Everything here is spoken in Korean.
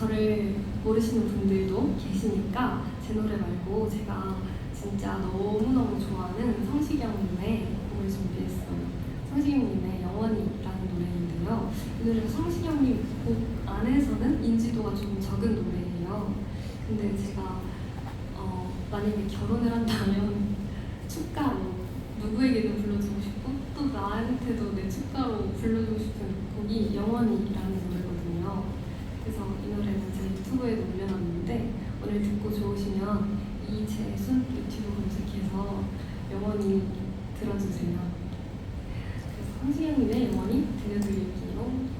저를 모르시는 분들도 계시니까 제 노래 말고 제가 진짜 너무너무 좋아하는 성시경님의 곡을 준비했어요. 성시경님의 영원히라는 노래인데요. 이 노래가 성시경님 곡 안에서는 인지도가 좀 적은 노래예요. 근데 제가 어, 만약에 결혼을 한다면 축가로 누구에게도 불러주고 싶고 또 나한테도 내 축가로 불러주고 싶은 곡이 영원히라는 노래거든요. 그래서 이 노래는 제 유튜브에 올려놨는데 오늘 듣고 좋으시면 이재순 유튜브 검색해서 영원히 들어주세요. 그래서 황시영님의 영원히 들려드릴게요.